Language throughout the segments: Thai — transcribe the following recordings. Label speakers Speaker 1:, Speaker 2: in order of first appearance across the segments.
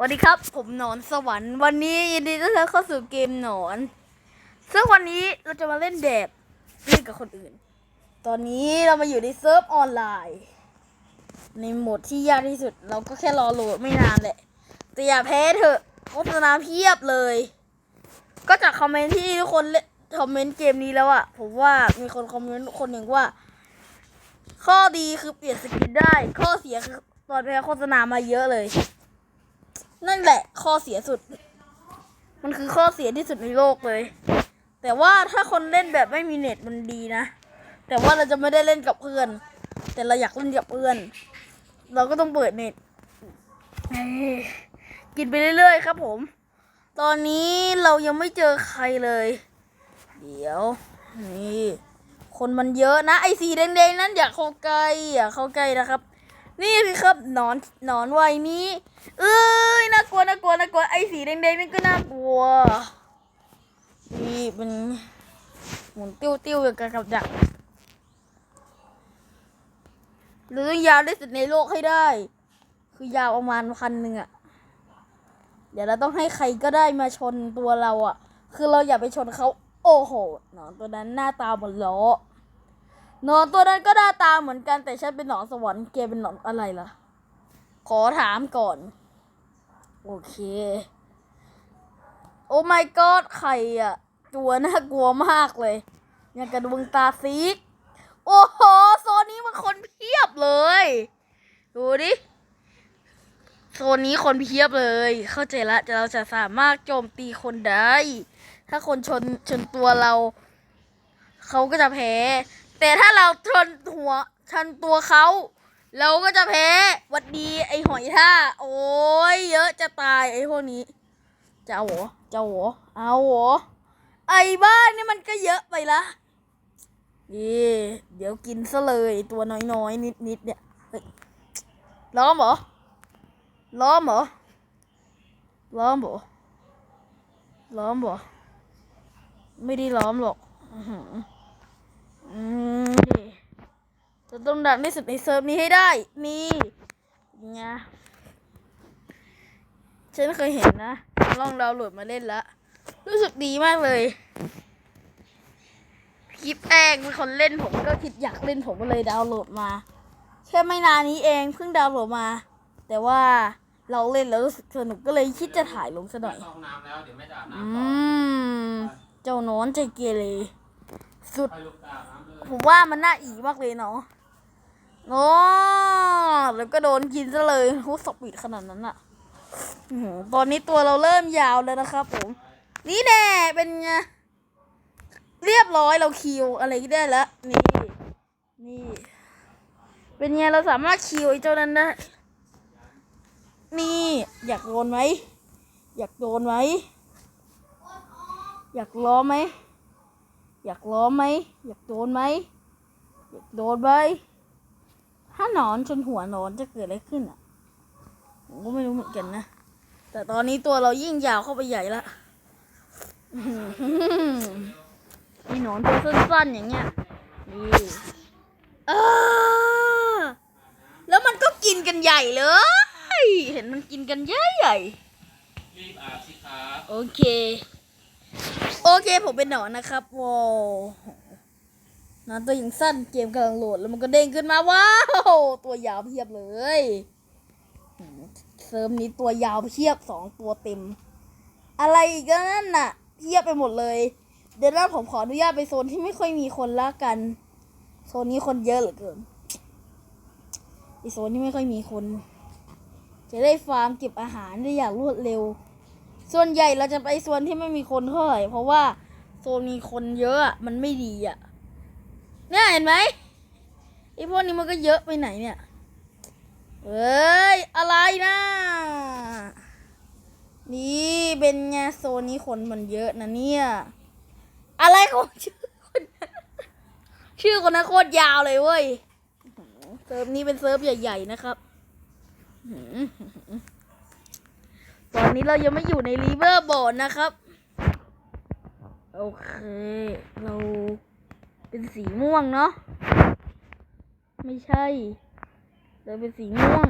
Speaker 1: สวัสดีครับ ผมหนอนสวรรค์วันนี้ยินดีต้อนรับเข้าสู่เกมหนอน ซึ่งวันนี้เราจะมาเล่นแบบเล่นกับคนอื่น ตอนนี้เรามาอยู่ในเซิร์ฟออนไลน์ ในโหมดที่ยากที่สุด เราก็แค่รอโหลดไม่นานแหละแต่อย่าแพ้เถอะโฆษณาเพียบเลย ก็จากคอมเมนต์ที่ทุกคนเล่นคอมเมนต์เกมนี้แล้วอะผมว่ามีคนคอมเมนต์คนหนึ่งว่า ข้อดีคือเปลี่ยนสกินได้ ข้อเสียคือตอนแพ้โฆษณามาเยอะเลย นั่นแหละข้อเสียสุด มันคือข้อเสียที่สุดในโลกเลย แต่ว่าถ้าคนเล่นแบบไม่มีเน็ตมันดีนะ แต่ว่าเราจะไม่ได้เล่นกับเพื่อน แต่เราอยากเล่นกับเพื่อน เราก็ต้องเปิดเน็ตกินไปเรื่อยๆครับผม ตอนนี้เรายังไม่เจอใครเลย เดี๋ยว นี่ คนมันเยอะนะไอ้สีแดงๆนั้นอย่าเข้าใกล้อย่าเข้าใกล้นะครับ นี่สิครับหนอนหนอนไวัยนี้เอ้ยน่ากลัวน่ากลัวน่ากลัวไอ้สีแดงๆนี่ก็น่ากลัวนี่เป็นหมุนติ้วติ้วอย่างกับกับดักหรือยาวที่สุดในโลกให้ได้ คือยาวประมาณพันหนึ่งอะเดี๋ยวเราต้องให้ใครก็ได้มาชนตัวเราอะคือเราอย่าไปชนเขาโอ้โหหนอนตัวนั้นหน้าตาเหมือนล้อ นอนตัวนั้นก็หน้าตาเหมือนกันแต่ฉันเป็นหนอนสวรรค์แกเป็นหนอนอะไรล่ะ ขอถามก่อน โอเค โอ้ my god ใครอะตัวน่ากลัวมากเลยอย่างกระดวงตาซีก โอ้โห โซนนี้มันคนเพียบเลย ดูดิโซนนี้คนเพียบเลย เข้าใจละเราจะสามารถโจมตีคนได้ ถ้าคนชนชนตัวเรา เขาก็จะแพ้ แต่ถ้าเราชนหัวชนตัวเขาเราก็จะแพ้วัดดีไอหอยท่า โอ้ยเยอะจะตายไอพวกนี้ จะเอาหรอจะเอาหรอเอาหรอไอบ้านนี่มันก็เยอะไปละนี่เดี๋ยวกินซะเลยตัวน้อยๆนิดๆเนี่ยล้อมเหรอล้อมเหรอล้อมเหรอล้อมเหรอไม่ได้ล้อมหรอกอ จะต้องดังที่สุดในเซิร์ฟนี้ให้ได้ นี่ไงฉันเคยเห็นนะลองดาวน์โหลดมาเล่นละ รู้สึกดีมากเลยคิดแองเป็นคนเล่นผมก็คิดอยากเล่นผมก็เลยดาวน์โหลดมาแค่ไม่นานนี้เองเพิ่งดาวน์โหลดมา แต่ว่าเราเล่นแล้วรู้สึกสนุกก็เลยคิดจะถ่ายลงซะหน่อย
Speaker 2: เข้าห้องน้ำแล้วเดี๋ยวแม่จะอาบ
Speaker 1: อื
Speaker 2: น้ำต่อ
Speaker 1: มเจ้าโน้นใจเกเรสุด
Speaker 2: ไปลูกตาอาบน้ำเลย
Speaker 1: ผมว่ามันน่าอีมากเลยเนาะโอ้แล้วก็โดนกินซะเลยโหสปีดขนาดนั้นอะตอนนี้ตัวเราเริ่มยาวแล้วนะครับผม นี่แน่เป็นไงเรียบร้อยเราคิวอะไรก็ได้แล้ว นี่ นี่ เป็นไงเราสามารถคิวไอ้เจ้านั้นได้ นี่ อยากโดนไหม อยากโดนไหม อยากล้อไหม อยากล้อไหม อยากโดนไหม อยากโดนไหม ถ้าหนอนชนหัวหนอนจะเกิดอะไรขึ้นอะ ผมก็ไม่รู้เหมือนกันนะ แต่ตอนนี้ตัวเรายิ่งยาวเข้าไปใหญ่ละอื้อหือไอ้หนอนตัวสั้นๆอย่างเงี้ยนี่เออแล้วมันก็กินกันใหญ่เลย เห็นมันกินกันใหญ่ใหญ่ๆ
Speaker 2: รีบอาบสิครับ
Speaker 1: โอเค โอเคผมเป็นหนอนนะครับว้าวนอนตัวยังสั้นเกมกำลังโหลดแล้วมันก็เด้งขึ้นมาว้าวตัวยาวเพียบเลยเซิร์ฟนี้ตัวยาวเพียบสองตัวเต็ม อะไรอีกก็นั่นน่ะเพียบไปหมดเลย เดี๋ยวเราผมขออนุญาตไปโซนที่ไม่ค่อยมีคนละกัน โซนนี้คนเยอะเหลือเกินไอโซนที่ไม่ค่อยมีคน จะได้ฟาร์มเก็บอาหารได้อย่างรวดเร็ว ส่วนใหญ่เราจะไปโซนที่ไม่มีคนเท่าไหร่เพราะว่าโซนมีคนเยอะมันไม่ดีอะ เนี่ยเห็นไหมไอพวกนี้มันก็เยอะไปไหนเนี่ยเอ้ย อะไรนะ นี่เป็นไงโซนนี้คนมันเยอะนะเนี่ย อะไรของชื่อคนนั้นชื่อคนนั้นโคตรยาวเลยเว้ย เซิร์ฟนี้เป็นเซิร์ฟใหญ่ ๆ นะครับ ตอนนี้เรายังไม่อยู่ในรีเวอร์บอร์ดนะครับ โอเค เราเป็นสีม่วงเนาะไม่ใช่เราเป็นสีม่วง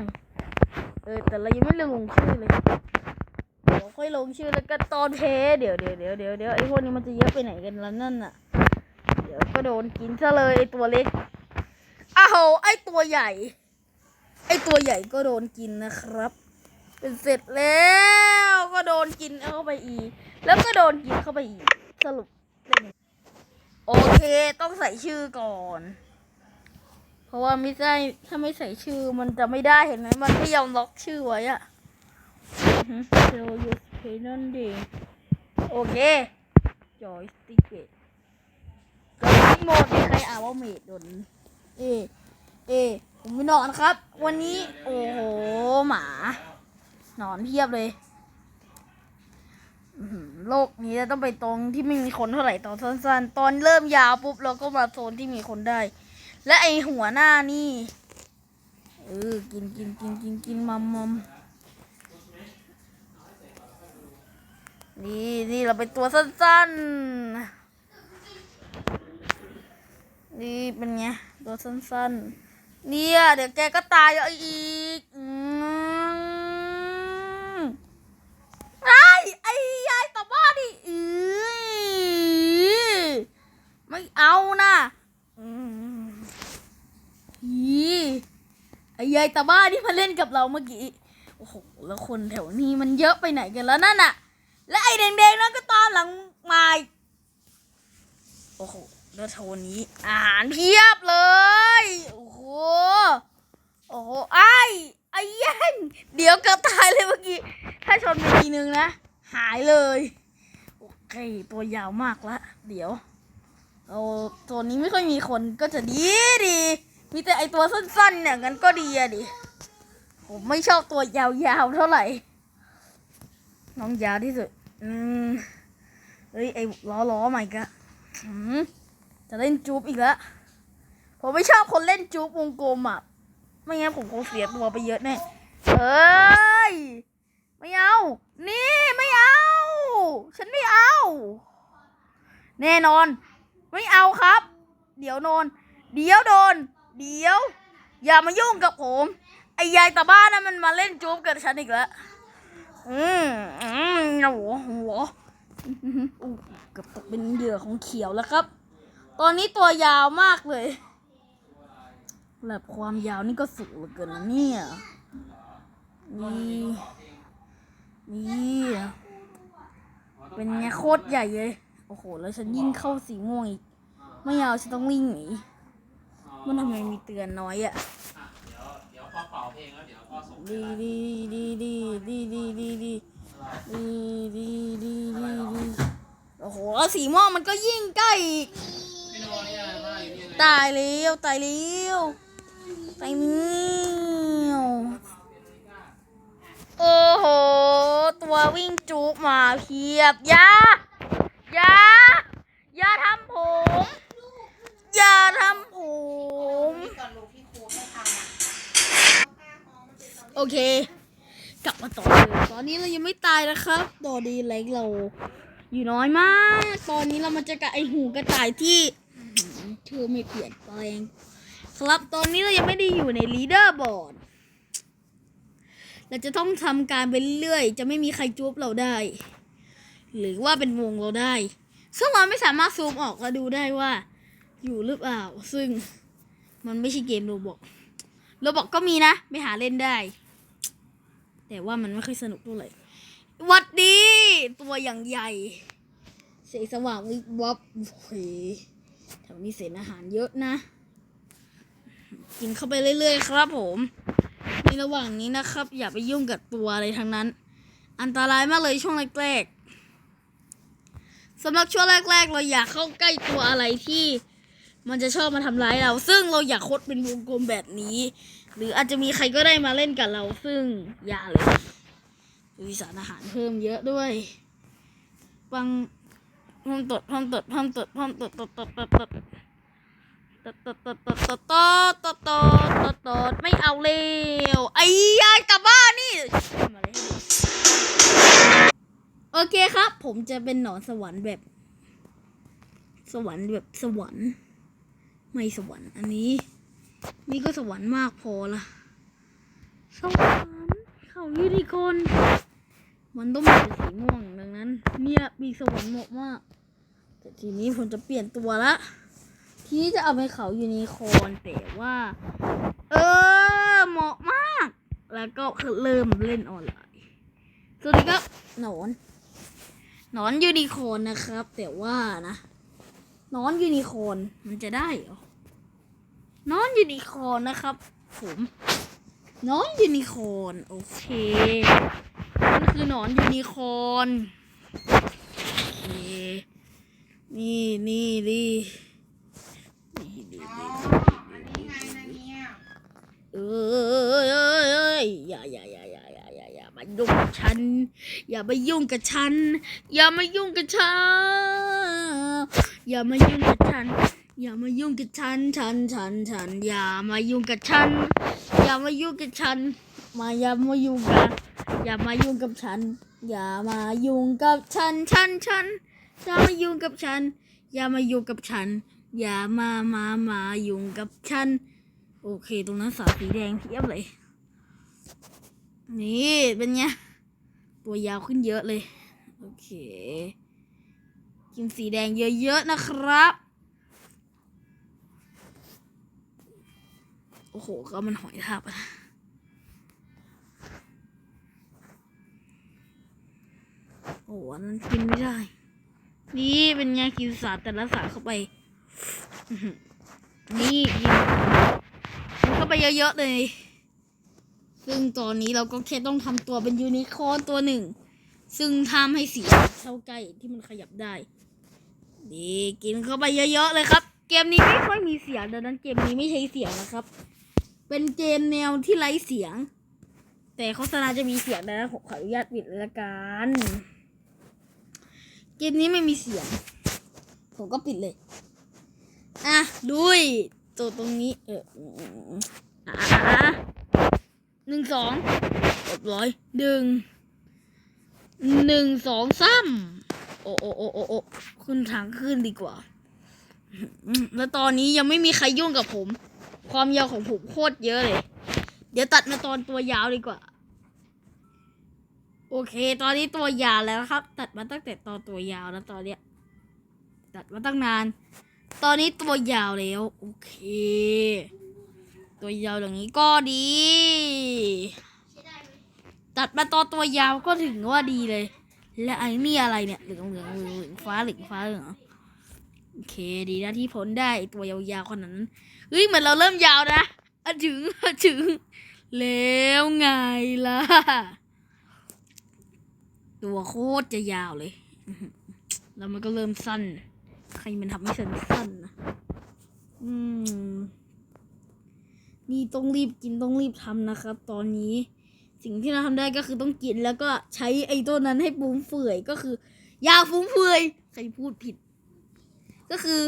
Speaker 1: เออ แต่เรายังไม่ลงชื่อเลยค่อยลงชื่อแล้วก็ตอนเพเดี๋ยวเดี๋ยวเดี๋ยวเดี๋ยวเดี๋ยวไอ้พวกนี้มันจะเยอะไปไหนกันแล้วนั่นน่ะ เดี๋ยวก็โดนกินซะเลยไอ้ตัวเล็กอ้าวไอ้ตัวใหญ่ ไอ้ตัวใหญ่ก็โดนกินนะครับ เป็นเสร็จแล้วก็โดนกินเข้าไปอีก แล้วก็โดนกินเข้าไปอีก สรุปเป็นโอเคต้องใส่ชื่อก่อน เพราะว่าไม่ใช่ถ้าไม่ใส่ชื่อมันจะไม่ได้เห็นไหมมันไม่ยอมล็อกชื่อไว้อะเซลยูสเพนนดีโอเคจอยสติกเกตก็ทิ้งหมดีใครอ่านว่าเมดโดนเอ เอ ผมไปนอนครับ วันนี้ โอ้โห หมา นอนเพียบเลยโลกนี้จะต้องไปตรงที่ไม่มีคนเท่าไหร่ตอนสั้นๆ ตอนเริ่มยาวปุ๊บเราก็มาโซนที่มีคนได้ และไอหัวหน้านี่เออกินกินกินกินกินมัมมัมนี่นี่เราเป็นตัวสั้นๆ นี่เป็นไงตัวสั้นๆ เนี่ยเดี๋ยวแกก็ตายอาอีกอืมไอ้ไอ้ยายตาบ้าดิอือไม่เอานะอืมอีไอ้ ยายตาบ้าที่มาเล่นกับเราเมื่อกี้ โอ้โห แล้วคนแถวนี้มันเยอะไปไหนกันแล้วนั่นน่ะ และไอ้แดงๆนั่นก็ตามหลังมาโอ้โห แล้วโทนนี้อาหารเพียบเลย โอ้โห โอ้โห ไอ้ไอ้แย่งเดี๋ยวเกือบตายเลยเมื่อกี้ ถ้าชนไปทีนึงนะ หายเลย โอเค ตัวยาวมากละ เดี๋ยวเอาตัวนี้ไม่ค่อยมีคนก็จะดีดี มีแต่ไอตัวสั้นๆเนี่ยงั้นก็ดีอะดิผมไม่ชอบตัวยาวๆเท่าไหร่ น้องยาวที่สุด อืมเฮ้ยไอล้อล้อใหม่กะอืมจะเล่นจูบอีกแล้วผมไม่ชอบคนเล่นจูบวงกลมอะ ไม่งั้นผมคงเสียตัวไปเยอะแน่เอ้ย ไม่เอา นี่ไม่เอา ฉันไม่เอา แน่นอน ไม่เอาครับ เดี๋ยวนอนเดี๋ยวโดน เดี๋ยว อย่ามายุ่งกับผม ไอ้ยายตาบ้านนั้นมันมาเล่นจูบกับฉันอีกแล้ว อืมอืมหัวหัวอู้เกือบตกเป็นเหยื่อของเขียวแล้วครับ ตอนนี้ตัวยาวมากเลยแบบความยาวนี่ก็สูงเหลือเกินนะเนี่ยนี่นี่เป็นไงโคตรใหญ่เลย โอ้โห แล้วฉันยิ่งเข้าสีม่วงอีก ไม่เอาฉันต้องวิ่งหนี มันทำไมมีเตือนน้อยอะ
Speaker 2: อะเดี๋ยวเดี๋ยวพอเป่าเพลงแล้วเดี๋ยวก็ส่ง
Speaker 1: ดีดีดีดีดีดีดีดีดีดีดีดีดีโอ้โหแล้วสีม่วงมันก็ยิ่งใกล้อีก
Speaker 2: พี่โนเนี่ยว่าอยู่นี่ไง
Speaker 1: ตายแล้วตายแล้วตายแล้วโอ้โหตัววิ่งจุกมาเพียบอยาอยาอยาทำผม อย่าทำผม โอเค กลับมาต่อเลยตอนนี้เรายังไม่ตายนะครับตอนนี้แรงเรา อยู่น้อยมาก ตอนนี้เรามาเจอกับไอหูกระต่ายที่เธอไม่เปลี่ยนแปลงครับตอนนี้เรายังไม่ได้อยู่ในลีดเดอร์บอร์ดเราจะต้องทำการไปเรื่อยจะไม่มีใครจูบเราได้ หรือว่าเป็นวงเราได้ ซึ่งเราไม่สามารถซูมออกและดูได้ว่า อยู่หรือเปล่า ซึ่งมันไม่ใช่เกมโรบอกโรบอกก็มีนะ ไปหาเล่นได้ แต่ว่ามันไม่ค่อยสนุกเท่าไหร่วัดดี ตัวอย่างใหญ่ เสียงสว่างวิบวับโอ้โหแถวนี้เศษอาหารเยอะนะ กินเข้าไปเรื่อยๆครับผมในระหว่างนี้นะครับ อย่าไปยุ่งกับตัวอะไรทั้งนั้น อันตรายมากเลยช่วงแรกๆสำหรับช่วงแรกๆ เราอยากเข้าใกล้ตัวอะไรที่ มันจะชอบมาทำร้ายเรา ซึ่งเราอยากคดเป็นวงกลมแบบนี้ หรืออาจจะมีใครก็ได้มาเล่นกับเรา ซึ่งอย่าเลยมีสารอาหารเพิ่มเยอะด้วยปังห้องตดห้องตดห้องตดห้องตดตดตดตดตดตดตดตดตดตดตดตดตดตดตดไม่เอาเร็วไอ้ยายกลับบ้านนี่โอเคครับ ผมจะเป็นหนอนสวรรค์แบบ สวรรค์แบบสวรรค์ ไม่สวรรค์อันนี้ นี่ก็สวรรค์มากพอละสวรรค์เขายูนิคอร์นมันต้องมีแต่สีม่วงดังนั้น เนี่ยปีกสวรรค์เหมาะมากแต่ทีนี้ผมจะเปลี่ยนตัวละทีนี้จะเอาไปเขายูนิคอร์นแต่ว่า เออเหมาะมาก แล้วก็เริ่มเล่นออนไลน์สวัสดีครับหนอนหนอนยูนิคอร์นนะครับ แต่ว่านะห นอนยูนิคอนมันจะได้เหรอนอนยูนิคอนนะครับ ผมนอนยูนิคอนโอเคมันคือนอนยูนิคอนนี่นี่นี่นี่นี่นี่
Speaker 3: เอ้
Speaker 1: ยอย่าอย่าอย่าอย่าอย่าอย่าอย่ามายุ่งกับฉัน อย่ามายุ่งกับฉัน อย่ามายุ่งกับฉัน อย่ามายุ่งกับฉัน อย่ามายุ่งกับฉัน ฉัน ฉัน ฉัน อย่ามายุ่งกับฉัน อย่ามายุ่งกับฉัน มาอย่ามายุ่งกันอย่ามายุ่งกับฉัน อย่ามายุ่งกับฉัน ฉัน ฉัน อย่ามายุ่งกับฉัน อย่ามายุ่งกับฉัน อย่ามา มา มายุ่งกับฉัน โอเคตรงนั้นสาสีแดงเทียบเลย นี่เป็นไง ตัวยาวขึ้นเยอะเลย โอเค กินสีแดงเยอะๆนะครับ โอ้โห ก็มันหอยทากอะโอ้โหนั้นกินไม่ได้ นี่เป็นไงกินสารแต่ละสารเข้าไป นี่กินเข้าไปเยอะๆเลย ซึ่งตอนนี้เราก็แค่ต้องทำตัวเป็นยูนิคอร์นตัวหนึ่ง ซึ่งทำให้สีเข้าใกล้ที่มันขยับได้ ดีกินเข้าไปเยอะๆเลยครับ เกมนี้ไม่ค่อยมีเสียงดังนั้นเกมนี้ไม่ใช้เสียงนะครับ เป็นเกมแนวที่ไร้เสียง แต่โฆษณาจะมีเสียงนะผมขออนุญาตปิดเลยละกันเกมนี้ไม่มีเสียง ผมก็ปิดเลยอะด้วยตัวตรงนี้ เออหนึ่งสองเรียบร้อยหนึ่งหนึ่งสองสาม อ้โอ้โอ้โอ้โอ้ขึ้นทางขึ้นดีกว่า แล้วตอนนี้ยังไม่มีใครยุ่งกับผม ความยาวของผมโคตรเยอะเลย เดี๋ยวตัดมาตอนตัวยาวดีกว่า โอเค ตอนนี้ตัวยาวแล้วครับ ตัดมาตั้งแต่ตอนตัวยาวแล้วตอนเนี้ย ตัดมาตั้งนาน ตอนนี้ตัวยาวแล้ว โอเค ตัวยาวอย่างนี้ก็ดีตัดมาตอนตัวยาวก็ถึงว่าดีเลย และไอ้นี่อะไรเนี่ยเหลืองเหลืองเหลืองเหลือฟ้าเหลืองฟ้าเหลืองโอเคดีนะที่พ้นได้ตัวยาวๆคนนั้นเฮ้ยเหมือนเราเริ่มยาวนะอะถึงอะถึง แล้วไงล่ะ ตัวโคตรจะยาวเลย แล้วมันก็เริ่มสั้น ใครมันทำให้ฉันสั้นนะอืม นี่ต้องรีบกินต้องรีบทำนะครับ ตอนนี้ สิ่งที่เราทำได้ก็คือต้องกินแล้วก็ใช้ไอ้ตัวนั้นให้ฟุ้งเฟื่อยก็คือ อย่าฟุ้งเฟื่อยใครพูดผิด ก็คือ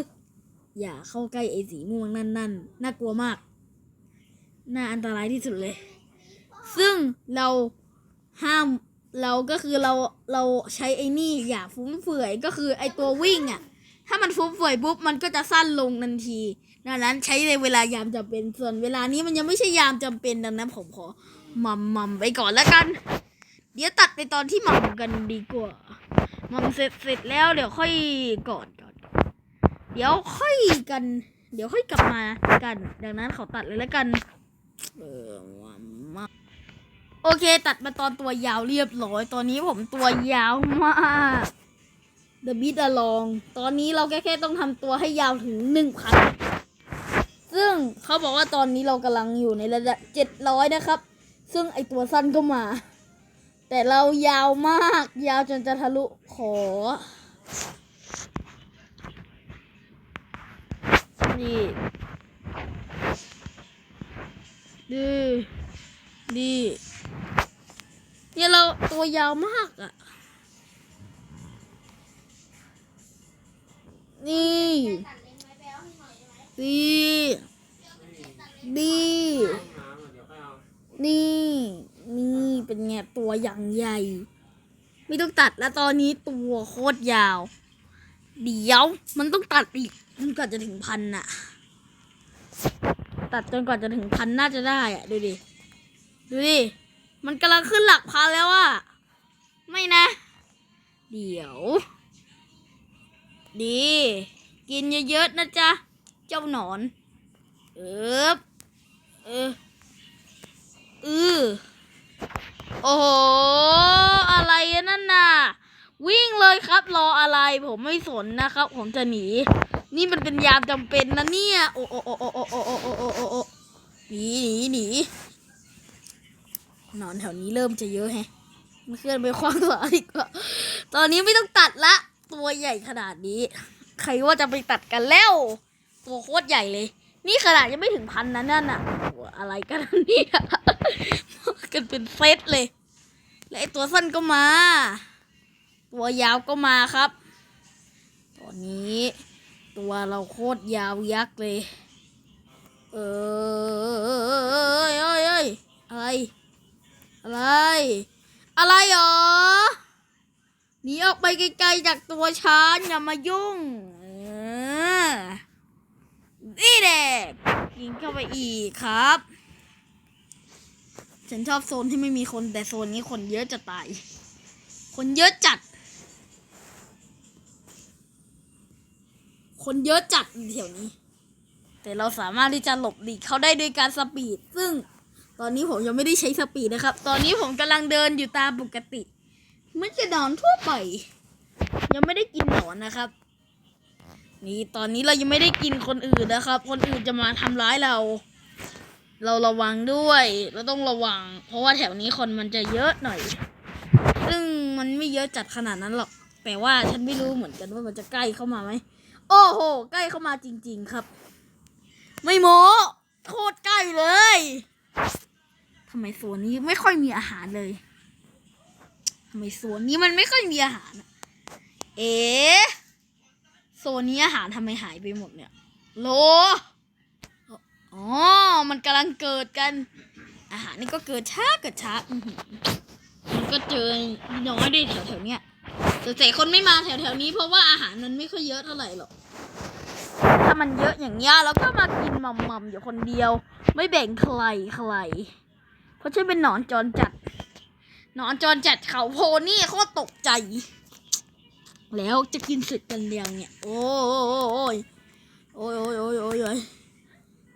Speaker 1: อย่าเข้าใกล้ไอ้สีม่วงนั่นนั่นน่ากลัวมาก น่าอันตรายที่สุดเลย ซึ่งเราห้ามเราก็คือเราเราใช้ไอ้นี่อย่าฟุ้งเฟื่อยก็คือไอ้ตัววิ่งอะ ถ้ามันฟุ้งเฟื่อยปุ๊บมันก็จะสั้นลงทันทีดังนั้นใช้ในเวลายามจำเป็นส่วนเวลานี้มันยังไม่ใช่ยามจำเป็นดังนั้นผมขอ มัมมัมไปก่อนแล้วกัน เดี๋ยวตัดไปตอนที่หมัมกันดีกว่าหมัมเสร็จเสร็จแล้วเดี๋ยวค่อยก่อนก่อน เดี๋ยวค่อยกัน เดี๋ยวค่อยกลับมากัน ดังนั้นเขอตัดเลยแล้วกัน เออมัมมัมโอเค ตัดมาตอนตัวยาวเรียบร้อยตอนนี้ผมตัวยาวมาก The Beat Along ตอนนี้เราแค่แค่ต้องทำตัวให้ยาวถึงหนึ่งพันซึ่งเขาบอกว่าตอนนี้เรากำลังอยู่ในระดับเจ็ดร้อยนะครับ ซึ่งไอตัวสั้นก็มา แต่เรายาวมาก ยาวจนจะทะลุขอ นี่ดีดีเนี่ยเราตัวยาวมากอะ่ะ นี่ดีดี
Speaker 2: นี่
Speaker 1: นี่เป็นไงตัวอย่างใหญ่ ไม่ต้องตัดแล้วตอนนี้ตัวโคตรยาว เดี๋ยวมันต้องตัดอีกจนกว่าจะถึงพันน่ะ ตัดจนกว่าจะถึงพันน่าจะได้อะดูดิ ดูดิ มันกำลังขึ้นหลักพันแล้วอะไม่นะ เดี๋ยว ดี กินเยอะๆนะจ๊ะ เจ้าหนอน เออเออ ออโอ้โห อะไรนั่นน่ะ วิ่งเลยครับรออะไรผมไม่สนนะครับ ผมจะหนี นี่มันเป็นยามจำเป็นนะเนี่ย โอ้โอ้โอ้โอ้โอ้โอ้โอ้โอ้โอ้โอ้หนีหนีหนีนอนแถวนี้เริ่มจะเยอะแฮะมันเคลื่อนไปขวางหลาดีกตอนนี้ไม่ต้องตัดละ ตัวใหญ่ขนาดนี้ ใครว่าจะไปตัดกันแล้ว ตัวโคตรใหญ่เลย นี่ขนาดยังไม่ถึงพันนะนั่นน่ะโอ้อะไรกันเนี่ยกันเป็นเซตเลย และไอตัวสั้นก็มา ตัวยาวก็มาครับ ตอนนี้ ตัวเราโคตรยาวยักษ์เลย เออเอ้ยเอ้ยเอ้ยอะไร อะไร อะไรหรอหนีออกไปไกลๆจากตัวฉันอย่ามายุ่ง เออ นี่เด็กยิงเข้าไปอีกครับ ฉันชอบโซนที่ไม่มีคนแต่โซนนี้คนเยอะจะตาย คนเยอะจัด คนเยอะจัดแถวนี้ แต่เราสามารถที่จะหลบหลีกเขาได้ด้วยการสปีด ซึ่งตอนนี้ผมยังไม่ได้ใช้สปีดนะครับ ตอนนี้ผมกำลังเดินอยู่ตามปกติเหมือนจะนอนทั่วไป ยังไม่ได้กินหนอนนะครับ นี่ตอนนี้เรายังไม่ได้กินคนอื่นนะครับ คนอื่นจะมาทำร้ายเรา เราระวังด้วย เราต้องระวัง เพราะว่าแถวนี้คนมันจะเยอะหน่อย ซึ่งมันไม่เยอะจัดขนาดนั้นหรอก แต่ว่าฉันไม่รู้เหมือนกันว่ามันจะใกล้เข้ามาไหม โอ้โห ใกล้เข้ามาจริง ๆครับ ไม่โมโคตรใกล้เลยทำไมโซนนี้ไม่ค่อยมีอาหารเลยทำไมโซนนี้มันไม่ค่อยมีอาหาร เอ๋ โซนนี้อาหารทำไมหายไปหมดเนี่ยโลอ๋อ มันกำลังเกิดกัน อาหารนี่ก็เกิดช้าเกิดช้ามันก็เจอน้อยด้วยแถวแถวๆเนี้ยแต่แต่คนไม่มาแถวแถวๆนี้ เพราะว่าอาหารมันไม่ค่อยเยอะเท่าไหร่หรอก ถ้ามันเยอะอย่างเงี้ยเราก็มากินหม่ำๆอยู่คนเดียว ไม่แบ่งใครใคร เพราะฉันเป็นหนอนจรจัด หนอนจรจัดเขาโพนี่โคตรตกใจ แล้วจะกินเสร็จกันยังเนี่ย โอ้ยโอ้ยโอ้ยโอ้ยโอ้ยโอ้ย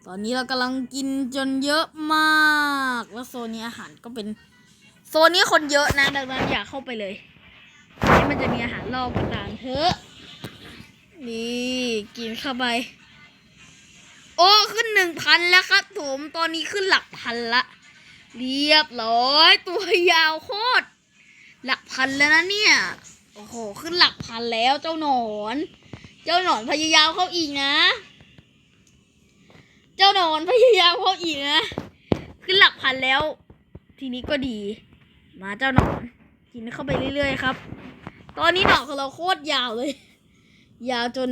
Speaker 1: ตอนนี้เรากำลังกินจนเยอะมาก แล้วโซนนี้อาหารก็เป็น โซนนี้คนเยอะนะดังนั้นอย่าเข้าไปเลยนี่มันจะมีอาหารรอบกระต่างเถอะนี่กินเข้าไป โอ้ขึ้นหนึ่งพันแล้วครับผมตอนนี้ขึ้นหลักพันละ เรียบร้อย ตัวยาวโคตรหลักพันแล้วนะเนี่ย โอ้โห ขึ้นหลักพันแล้วเจ้าหนอน เจ้าหนอนพยายามเข้าอีกนะ เจ้าหนอนพยายามเข้าอีกนะ ขึ้นหลักพันแล้ว ทีนี้ก็ดี มาเจ้าหนอนกินเข้าไปเรื่อย ๆ ครับ ตอนนี้หนอนของเราโคตรยาวเลย ยาวจน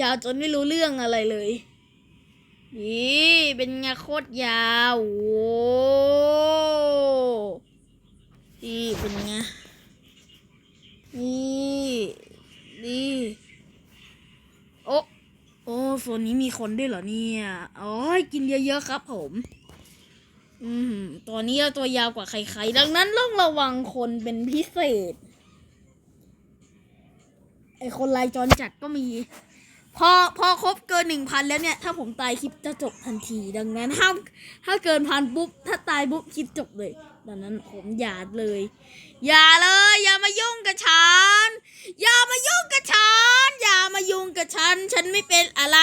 Speaker 1: ยาวจนไม่รู้เรื่องอะไรเลย นี่เป็นไงโคตรยาวโว้นี่เป็นไง นี่นี่โอ้โอ้โซนนี้มีคนด้วยเหรอเนี่ยอ๋อกินเยอะๆครับ ผม อืมตัวนี้ตัวยาวกว่าใครๆ ดังนั้นต้องระวังคนเป็นพิเศษ ไอคนลายจรจัดก็มี พอพอครบเกินหนึ่งพันแล้วเนี่ย ถ้าผมตายคลิปจะจบทันที ดังนั้นห้ามถ้าเกินพันปุ๊บ ถ้าตายปุ๊บคลิปจบเลย ดังนั้นผมอย่าเลย อย่าเลย อย่ามายุ่งกับฉัน อย่ามายุ่งกับฉัน อย่ามายุ่งกับฉัน ฉันไม่เป็นอะไร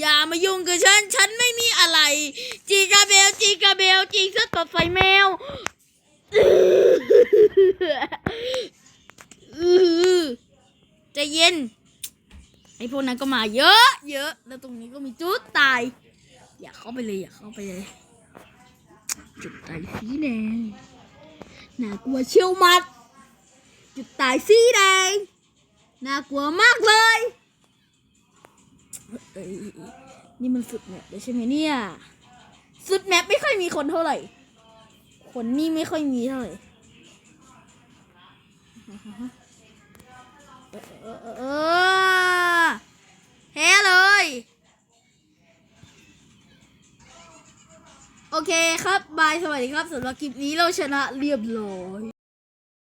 Speaker 1: อย่ามายุ่งกับฉัน ฉันไม่มีอะไร จีกาเบล จีกาเบล จีเสื้อตดไฟแมวอื้อใจเย็น ไอพวกนั้นก็มาเยอะ เยอะ แล้วตรงนี้ก็มีจุดตาย อย่าเข้าไปเลย อย่าเข้าไปเลย จุดตายสีแดงน่ากลัวเชี่ยวมัด จุดตายสีแดงน่ากลัวมากเลยเนี่มันสุดแมปเลยใช่ไหมเนี่ย สุดแมปไม่ค่อยมีคนเท่าไหร่ คนนี่ไม่ค่อยมีเท่าไหร่เออเออเออแพ้เลย โอเคครับ บาย สวัสดีครับสำหรับคลิปนี้เราชนะเรียบร้อย